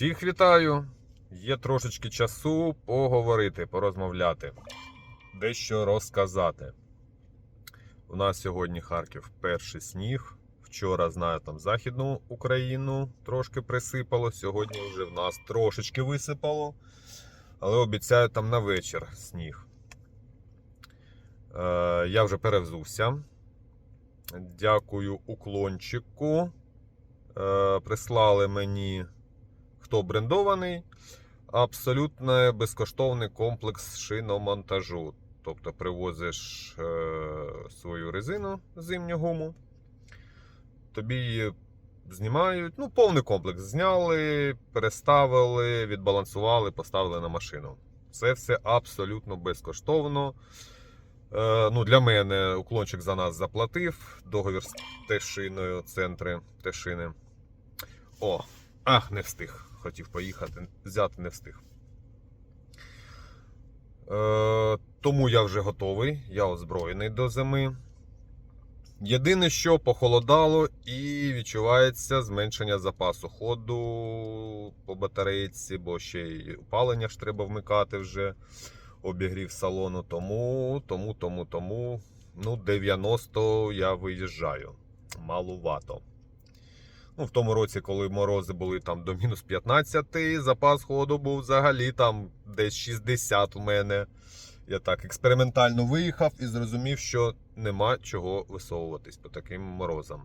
Всіх вітаю! Є трошечки часу поговорити, порозмовляти, дещо розказати. У нас сьогодні Харків перший сніг. Вчора, знаю, там Західну Україну трошки присипало. Сьогодні вже в нас трошечки висипало. Але обіцяю там на вечір сніг. Е, я вже перевзувся. Дякую уклончику. Е, прислали мені хто брендований, абсолютно безкоштовний комплекс шиномонтажу. Тобто привозиш е, свою резину зимню гуму, тобі її знімають, ну, повний комплекс. Зняли, переставили, відбалансували, поставили на машину. Це все абсолютно безкоштовно. Е, ну, для мене уклончик за нас заплатив. Договір з Тешиною, центри Тешини. О, ах, не встиг. Хотів поїхати, взяти не встиг. Е, тому я вже готовий, я озброєний до зими. Єдине, що похолодало і відчувається зменшення запасу ходу по батарейці, бо ще й опалення ж треба вмикати вже обігрів салону. Тому, тому, тому, тому, ну, 90 я виїжджаю. Малувато. Ну, в тому році, коли морози були там до мінус 15, запас ходу був взагалі там десь 60 у мене. Я так експериментально виїхав і зрозумів, що нема чого висовуватись по таким морозам.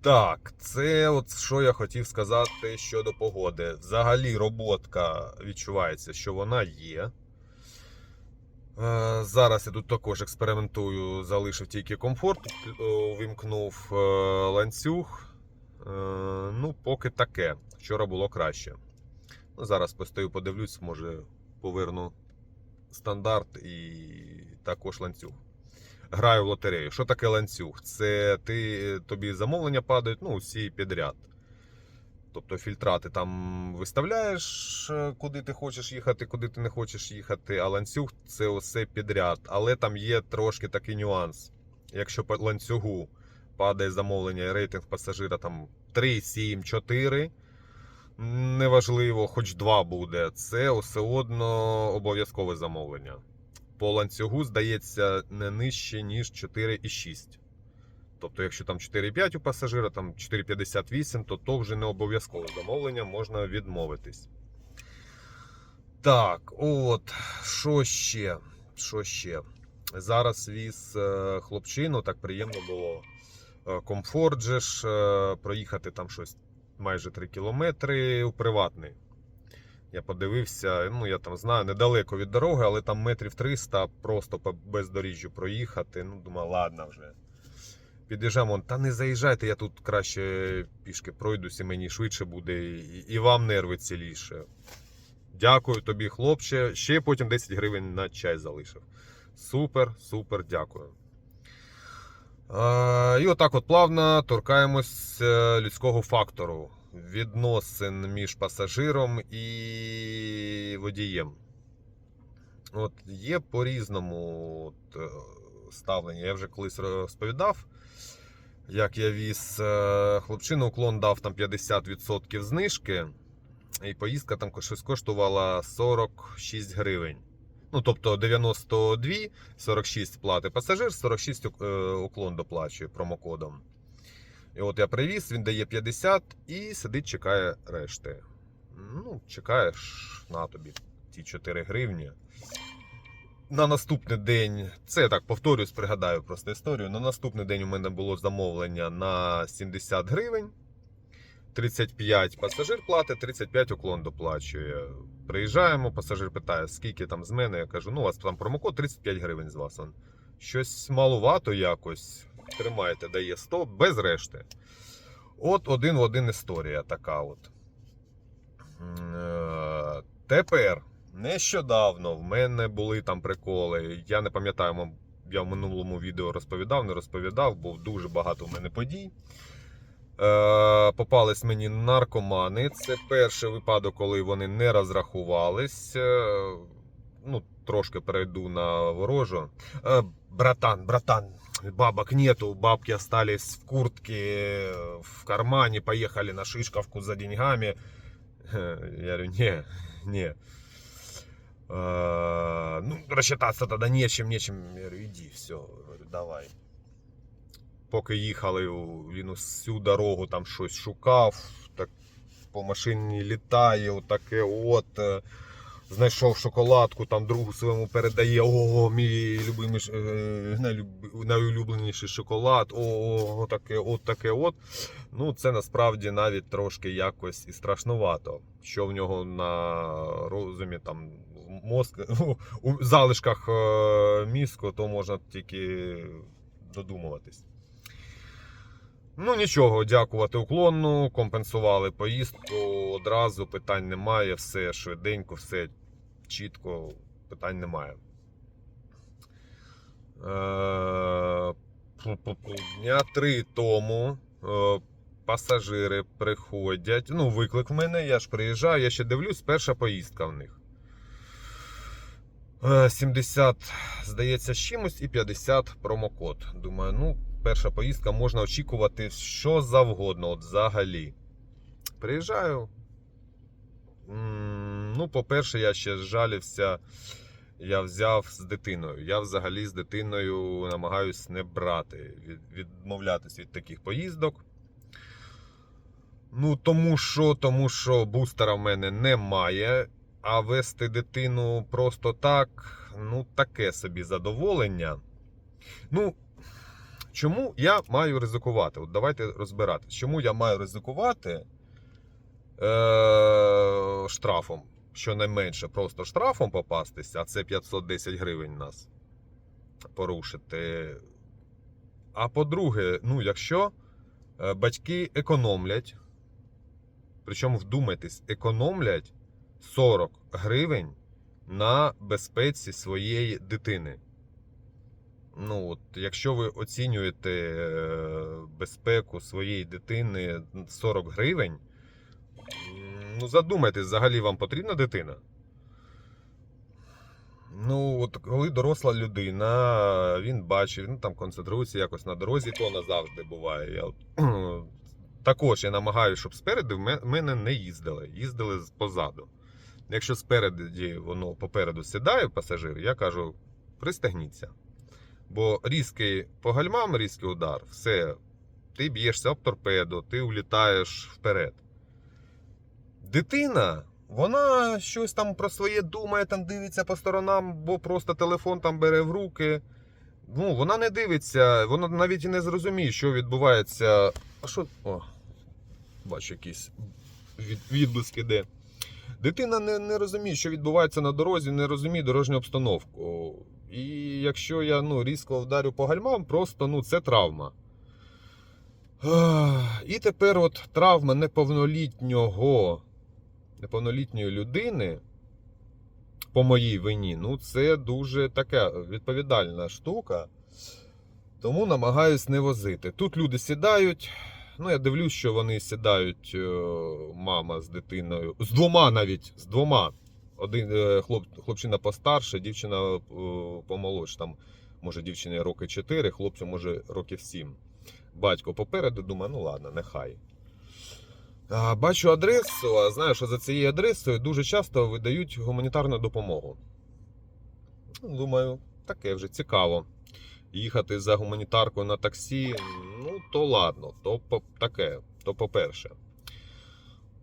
Так, це от що я хотів сказати щодо погоди. Взагалі роботка відчувається, що вона є. Е, Зараз я тут також експериментую, залишив тільки комфорт, увімкнув е, ланцюг. Е, Ну, поки таке. Вчора було краще. Ну, зараз постою, подивлюсь, може поверну стандарт і також ланцюг. Граю в лотерею. Що таке ланцюг? Це ти, тобі замовлення падають, ну, всі підряд. Тобто фільтрати там виставляєш, е, куди ти хочеш їхати, куди ти не хочеш їхати, а ланцюг це усе підряд. Але там є трошки такий нюанс. Якщо по ланцюгу падає замовлення і рейтинг пасажира там 3, 7, 4, неважливо, хоч 2 буде, це все одно обов'язкове замовлення. По ланцюгу здається не нижче, ніж 4,6. Тобто, якщо там 4,5 у пасажира, там 4,58, то то вже не обов'язкове замовлення, можна відмовитись. Так, от, що ще? Що ще? Зараз віз е, хлопчину, так приємно було. Е, Комфорт же ж, е, проїхати там щось майже 3 кілометри у приватний. Я подивився, ну я там знаю, недалеко від дороги, але там метрів 300 просто по бездоріжжю проїхати. Ну, думаю, ладно вже. Під'їжджаємо, та не заїжджайте, я тут краще пішки пройдусь, і мені швидше буде, і, і вам нерви ціліше. Дякую тобі, хлопче. Ще потім 10 гривень на чай залишив. Супер, супер, дякую. А, і отак от плавно торкаємось людського фактору, відносин між пасажиром і водієм. От є по-різному е, ставлення. Я вже колись розповідав, як я віз е, хлопчину, уклон дав там 50% знижки, і поїздка там щось коштувала 46 гривень. Ну, тобто 92, 46 плати пасажир, 46 е, уклон доплачує промокодом. І от я привіз, він дає 50 і сидить, чекає решти. Ну, чекаєш на тобі ті 4 гривні. На наступний день, це я так повторюсь, пригадаю просто історію. На наступний день у мене було замовлення на 70 гривень. 35 пасажир платить, 35 уклон доплачує. Приїжджаємо, пасажир питає, скільки там з мене. Я кажу, ну у вас там промокод 35 гривень з вас. Щось малувато якось. Тримайте, дає 100 без решти. От один в один історія така от. Е, Тепер нещодавно в мене були там приколи. Я не пам'ятаю, я в минулому відео розповідав, не розповідав, бо дуже багато в мене подій. Е, попались мені наркомани. Це перший випадок, коли вони не розрахувались. Е, ну, трошки перейду на ворожу. Е, братан, братан, бабок нету, бабки остались в куртке, в кармане, поехали на Шишковку за деньгами. Е, Я говорю, не, не. Э, ну, рассчитаться тогда нечем, нечем. Я говорю, иди, все, говорю, давай. Поки їхали, він усю дорогу там щось шукав, так по машині літає, отаке от. е, Знайшов шоколадку, там другу своєму передає. О, мій любимий, е, найулюбленіший шоколад. О, таке, от таке от. Ну, це насправді навіть трошки якось і страшнувато. Що в нього на розумі там мозк, у залишках е, мізку, то можна тільки додумуватись. Ну нічого, дякувати уклонну, компенсували поїздку одразу, питань немає, все швиденько, все чітко, питань немає. Е. Дня три тому е, пасажири приходять. Ну, виклик в мене, я ж приїжджаю, я ще дивлюсь, перша поїздка в них. Е, 70, здається, з чимось і 50 промокод. Думаю, ну, перша поїздка можна очікувати що завгодно, от взагалі. Приїжджаю. Ну, по-перше, я ще жалівся. Я взяв з дитиною. Я взагалі з дитиною намагаюсь не брати, від, відмовлятись від таких поїздок. Ну, тому що, тому що бустера в мене немає, а вести дитину просто так, ну, таке собі задоволення. Ну, чому я маю ризикувати? От давайте розбиратись. Чому я маю ризикувати е- штрафом? Щонайменше просто штрафом попастися, а це 510 гривень нас порушити. А по-друге, ну, якщо е, батьки економлять, причому вдумайтесь, економлять 40 гривень на безпеці своєї дитини. Ну, от, якщо ви оцінюєте е, безпеку своєї дитини 40 гривень, ну задумайтесь, взагалі вам потрібна дитина? Ну, от коли доросла людина, він бачить, він там концентрується якось на дорозі, то назавжди буває. Я також я намагаюся, щоб спереду мене не їздили, їздили позаду. Якщо спереді воно попереду сідає пасажир, я кажу, пристегніться. Бо різкий по гальмам, різкий удар, все, ти б'єшся об торпеду, ти улітаєш вперед. Дитина, вона щось там про своє думає, там дивиться по сторонам, бо просто телефон там бере в руки. Ну, вона не дивиться, вона навіть і не зрозуміє, що відбувається. А що. О, бачу, якісь від, відблиски де. Дитина не, не розуміє, що відбувається на дорозі, не розуміє дорожню обстановку. І якщо я ну, різко вдарю по гальмам, просто ну, це травма. І тепер от травма неповнолітнього, неповнолітньої людини по моїй вині, ну це дуже така відповідальна штука. Тому намагаюсь не возити. Тут люди сідають. Ну, я дивлюсь, що вони сідають, е, мама з дитиною, з двома навіть, з двома. Один е, хлоп, хлопчина постарше, дівчина е, помолодше. Там, може, дівчині роки 4, хлопцю, може, років 7. Батько попереду, думаю, ну ладно, нехай. Бачу адресу, а знаю, що за цією адресою дуже часто видають гуманітарну допомогу. Ну, Думаю, таке вже цікаво. Їхати за гуманітаркою на таксі, ну, то ладно, то таке, то по-перше.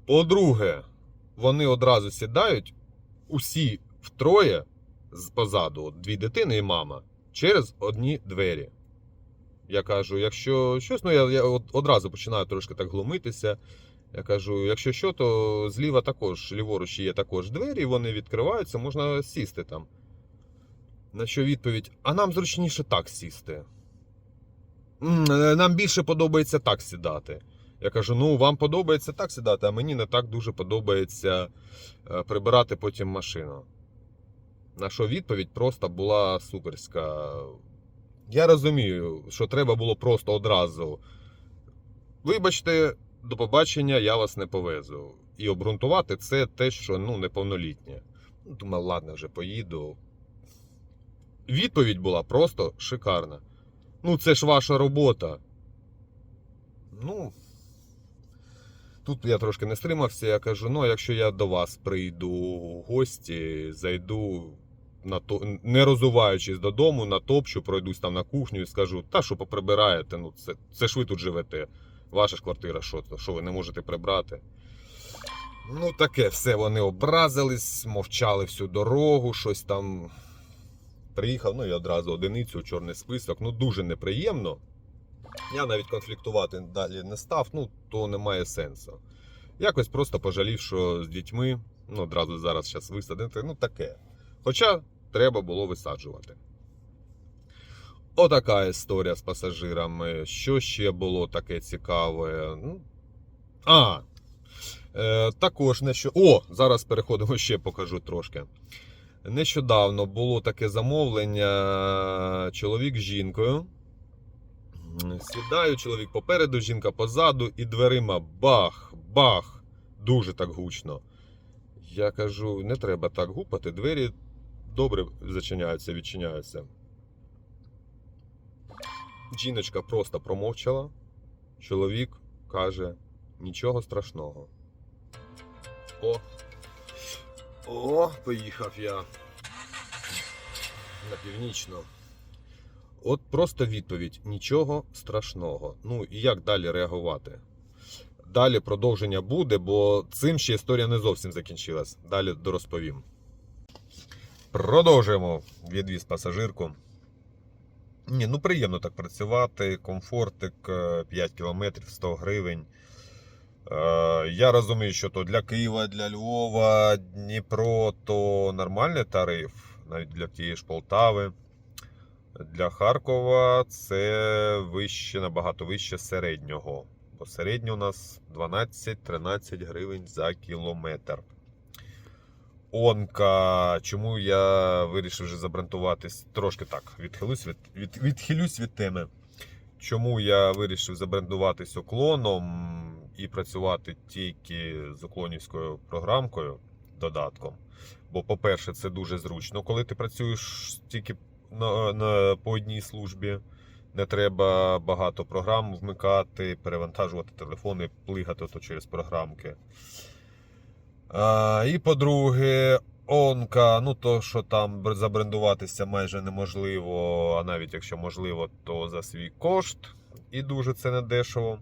По-друге, вони одразу сідають усі втроє позаду, дві дитини і мама, через одні двері. Я кажу, якщо щось, ну я, я одразу починаю трошки так глумитися. Я кажу, якщо що, то зліва також, ліворуч є також двері, вони відкриваються, можна сісти там. На що відповідь: а нам зручніше так сісти. «М, е, Нам більше подобається так сідати. Я кажу: ну, вам подобається так сідати, а мені не так дуже подобається е, прибирати потім машину. На що відповідь просто була суперська. Я розумію, що треба було просто одразу. Вибачте, до побачення, я вас не повезу. І обґрунтувати це те, що ну, неповнолітнє. Ну, думаю, ладно, вже поїду. відповідь була просто шикарна. Ну, це ж ваша робота. Ну, тут я трошки не стримався, я кажу: ну, якщо я до вас прийду в гості, зайду на то, не розуваючись додому, натопчу, пройдусь там на кухню і скажу, та що поприбираєте, ну це, це ж ви тут живете. Ваша ж квартира, що, то, що ви не можете прибрати. Ну, таке все, вони образились, мовчали всю дорогу, щось там. Приїхав, ну і одразу одиницю чорний список. Ну, дуже неприємно. Я навіть конфліктувати далі не став, ну, то немає сенсу. Якось просто пожалів, що з дітьми, ну, одразу зараз зараз висадити, ну таке. Хоча треба було висаджувати. Отака історія з пасажирами. Що ще було таке цікаве? Ну, А, е, також не що. О, зараз переходимо ще покажу трошки. Нещодавно було таке замовлення чоловік з жінкою. Сідаю, чоловік попереду, жінка позаду, і дверима бах, бах, дуже так гучно. Я кажу, не треба так гупати, двері добре зачиняються, відчиняються. Жіночка просто промовчала. Чоловік каже: нічого страшного. О! О, поїхав я на північно. От просто відповідь: нічого страшного. Ну і як далі реагувати? Далі продовження буде, бо цим ще історія не зовсім закінчилась. Далі дорозповім. Продовжуємо відвіз пасажирку. Ні, ну приємно так працювати. Комфортик е, 5 кілометрів 100 гривень. Е, Я розумію, що то для Києва, для Львова, Дніпро то нормальний тариф, навіть для тієї ж Полтави. Для Харкова це вище, набагато вище середнього. Бо середньо у нас 12-13 гривень за кілометр. Онка, чому я вирішив вже забрендуватись? Трошки так, відхилюсь від, від, відхилюсь від теми. Чому я вирішив забрендуватись уклоном і працювати тільки з уклонівською програмкою, додатком. Бо, по-перше, це дуже зручно, коли ти працюєш тільки на, на, по одній службі. Не треба багато програм вмикати, перевантажувати телефони, плигати то через програмки. А, і по-друге, онка, ну то, що там забрендуватися майже неможливо, а навіть якщо можливо, то за свій кошт. І дуже це не дешево.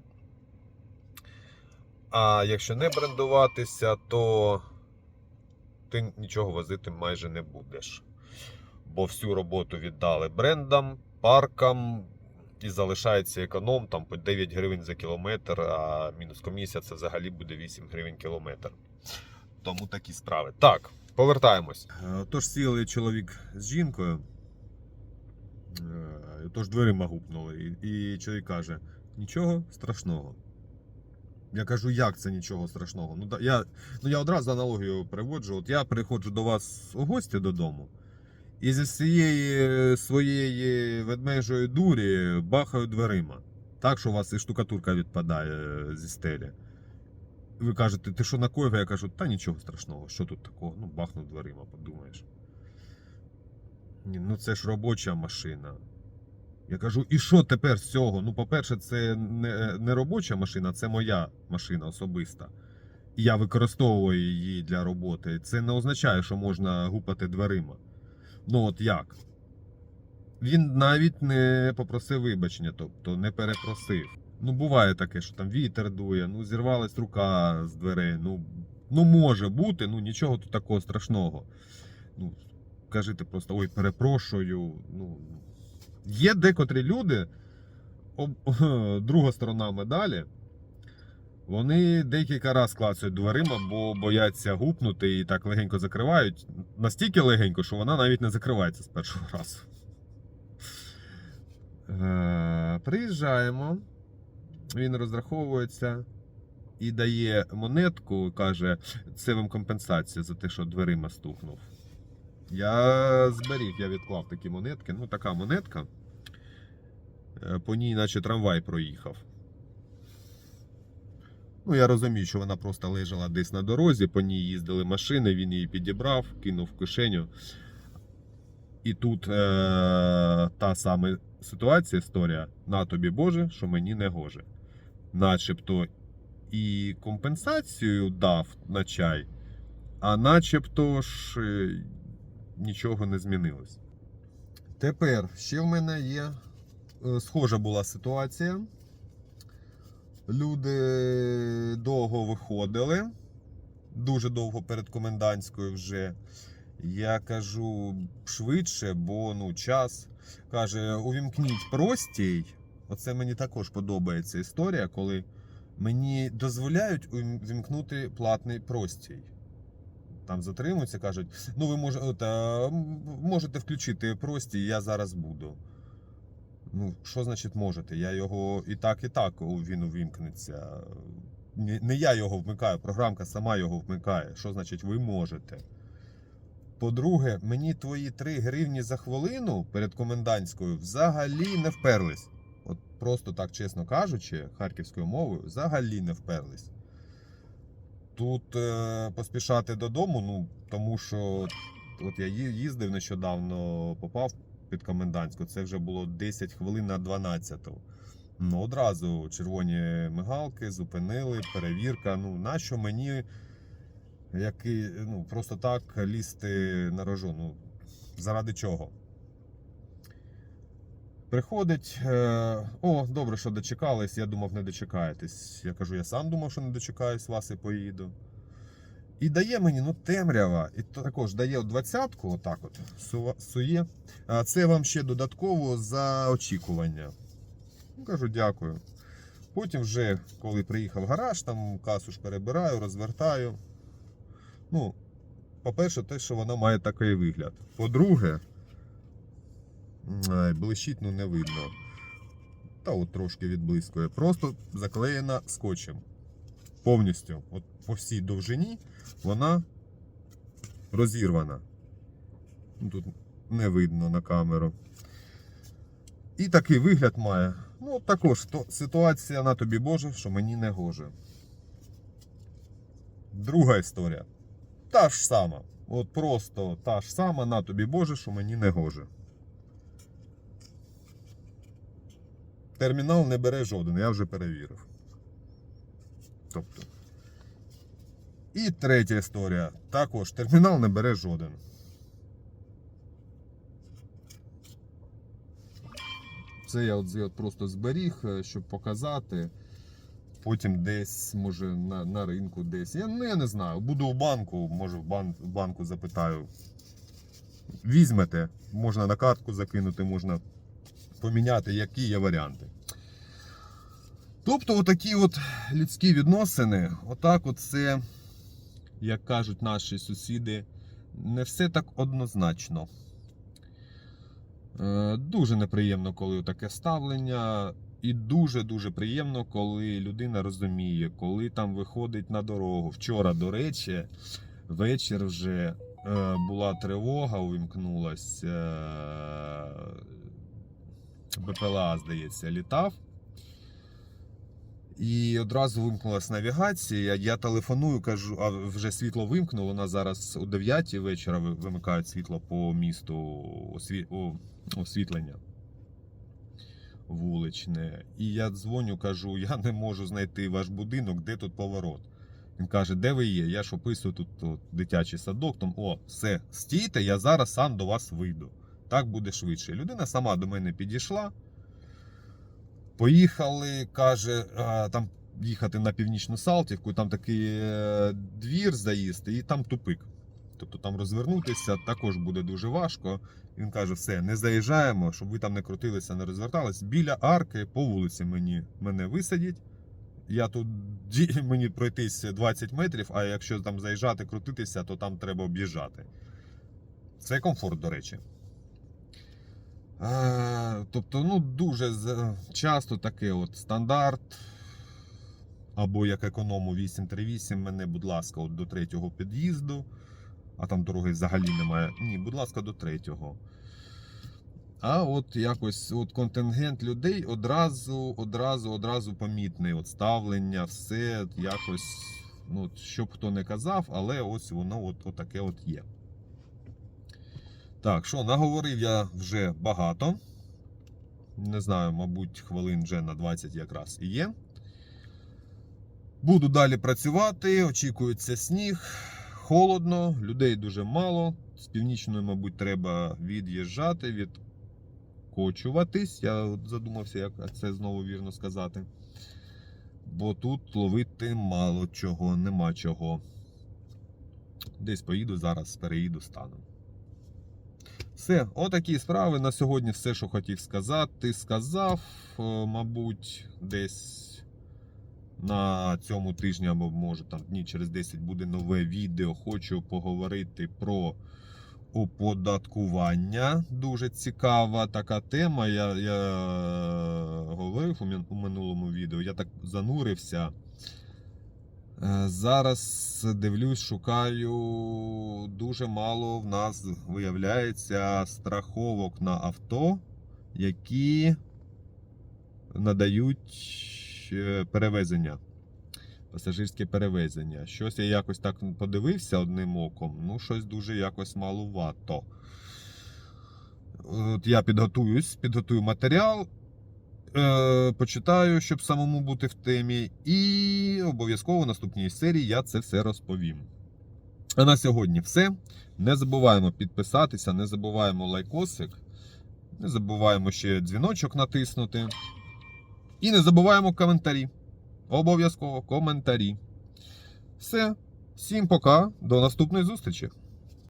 А якщо не брендуватися, то ти нічого возити майже не будеш. Бо всю роботу віддали брендам, паркам, і залишається економ там по 9 гривень за кілометр, а мінус комісія це взагалі буде 8 гривень кілометр. Тому такі справи. Так, повертаємось. Е, Тож сіли чоловік з жінкою. Е, Тож дверима гупнули. І, і чоловік каже: нічого страшного. Я кажу, як це нічого страшного? Ну, я, ну, я одразу аналогію приводжу. От я приходжу до вас у гості додому. І зі всієї своєї ведмежої дурі бахаю дверима. Так, що у вас і штукатурка відпадає зі стелі. Ви кажете, ти що накоїв? Я кажу, та нічого страшного, що тут такого? Ну, бахнув дверима, подумаєш. Ну це ж робоча машина. Я кажу, і що тепер з цього? Ну, по-перше, це не, не робоча машина, це моя машина особиста. І я використовую її для роботи. Це не означає, що можна гупати дверима. Ну от як? Він навіть не попросив вибачення, тобто не перепросив. Ну, буває таке, що там вітер дує, ну зірвалась рука з дверей. Ну, ну може бути, ну нічого тут такого страшного. Ну, кажете просто ой, перепрошую. Ну, є декотрі люди, друга сторона медалі. Вони декілька разів клацають дверима, бо бояться гупнути і так легенько закривають. Настільки легенько, що вона навіть не закривається з першого разу. Е, Приїжджаємо. Він розраховується і дає монетку, каже, це вам компенсація за те, що дверима стукнув. Я зберіг, я відклав такі монетки. Ну, така монетка. Е, По ній, наче трамвай проїхав. Ну, я розумію, що вона просто лежала десь на дорозі, по ній їздили машини, він її підібрав, кинув в кишеню. І тут е, та сама ситуація, історія, на тобі Боже, що мені не гоже. Начебто і компенсацію дав на чай, а начебто ж е, нічого не змінилось. Тепер ще в мене є е, схожа була ситуація. Люди довго виходили, дуже довго перед комендантською вже. Я кажу швидше, бо ну, час. Каже, увімкніть простій. Оце мені також подобається історія, коли мені дозволяють увімкнути платний простій. Там затримуються, кажуть, ну ви мож, от, а, можете включити простій, я зараз буду. Ну, що значить можете? Я його і так, і так він увімкнеться. Не не я його вмикаю, програмка сама його вмикає. Що значить ви можете? По-друге, мені твої 3 гривні за хвилину перед комендантською взагалі не вперлись. От просто так чесно кажучи, харківською мовою, взагалі не вперлись. Тут е, поспішати додому, ну тому що от я їздив нещодавно, попав під комендантську. Це вже було 10 хвилин на 12. Ну, одразу червоні мигалки зупинили, перевірка. Ну, нащо мені який, ну, просто так лізти на рожу? Ну, заради чого? Приходить, е, о, добре, що дочекались. Я думав, не дочекаєтесь. Я кажу, я сам думав, що не дочекаюсь вас і поїду. І дає мені ну, темрява, і також дає двадцятку, отак от, сує. А це вам ще додатково за очікування. Ну, кажу, дякую. Потім вже, коли приїхав в гараж, там касу ж перебираю, розвертаю. Ну, по-перше, те, що вона має такий вигляд. По-друге, блищить, ну не видно. Та от трошки відблискує. Просто заклеєна скотчем. Повністю. От по всій довжині вона розірвана. Ну, Тут не видно на камеру. І такий вигляд має. Ну, також то, ситуація на тобі Боже, що мені не гоже. Друга історія. Та ж сама. От просто та ж сама на тобі Боже, що мені не гоже. Термінал не бере жоден, я вже перевірив. Тобто. І третя історія. Також термінал не бере жоден. Це я от, от просто зберіг, е, щоб показати. Потім десь, може, на, на ринку десь. Я, ну, я не знаю. Буду в банку, може в, бан, в банку запитаю. Візьмете, можна на картку закинути, можна поміняти, які є варіанти. Тобто, отакі от людські відносини, отак от це, як кажуть наші сусіди, не все так однозначно. Е, Дуже неприємно, коли таке ставлення, і дуже-дуже приємно, коли людина розуміє, коли там виходить на дорогу. Вчора, до речі, вечір вже е, була тривога, увімкнулась. БПЛА, здається, літав. І одразу вимкнулася навігація. Я телефоную, кажу, а вже світло вимкнуло. Вона зараз о 9 вечора вимикають світло по місту осві... освітлення вуличне. І я дзвоню, кажу, я не можу знайти ваш будинок, де тут поворот. Він каже, де ви є? Я ж описую тут от, дитячий садок. Там, о, все, стійте, я зараз сам до вас вийду. Так буде швидше. Людина сама до мене підійшла. Поїхали, каже, там їхати на північну Салтівку, там такий е, двір заїзд, і там тупик. Тобто там розвернутися також буде дуже важко. Він каже: все, не заїжджаємо, щоб ви там не крутилися, не розвертались. Біля арки по вулиці мені мене висадять. Я тут мені пройтись 20 метрів, а якщо там заїжджати, крутитися, то там треба об'їжджати. Це комфорт, до речі. Е, Тобто, ну, дуже часто таке от стандарт. Або як економу 838, мене, будь ласка, от до третього під'їзду. А там дороги взагалі немає. Ні, будь ласка, до третього. А от якось от контингент людей одразу, одразу, одразу помітний. От ставлення, все якось, ну, щоб хто не казав, але ось воно от, от таке от є. Так, що, наговорив я вже багато. Не знаю, мабуть, хвилин вже на 20 якраз і є. Буду далі працювати, очікується сніг, холодно, людей дуже мало. З північної, мабуть, треба від'їжджати, відкочуватись. Я задумався, як це знову вірно сказати. Бо тут ловити мало чого, нема чого. Десь поїду зараз, переїду стану. Все, отакі справи. На сьогодні все, що хотів сказати, сказав. Е, Мабуть, десь на цьому тижні, або може там дні через 10 буде нове відео. Хочу поговорити про оподаткування. Дуже цікава така тема. Я, я говорив у минулому відео. Я так занурився. Е, Зараз дивлюсь, шукаю. Дуже мало в нас виявляється страховок на авто, які надають е, перевезення. Пасажирське перевезення. Щось я якось так подивився одним оком, ну щось дуже якось малувато. От я підготуюсь, підготую матеріал, е, почитаю, щоб самому бути в темі, і обов'язково в наступній серії я це все розповім. А на сьогодні все. Не забуваємо підписатися, не забуваємо лайкосик, не забуваємо ще дзвіночок натиснути. І не забуваємо коментарі. Обов'язково коментарі. Все. Всім пока. До наступної зустрічі.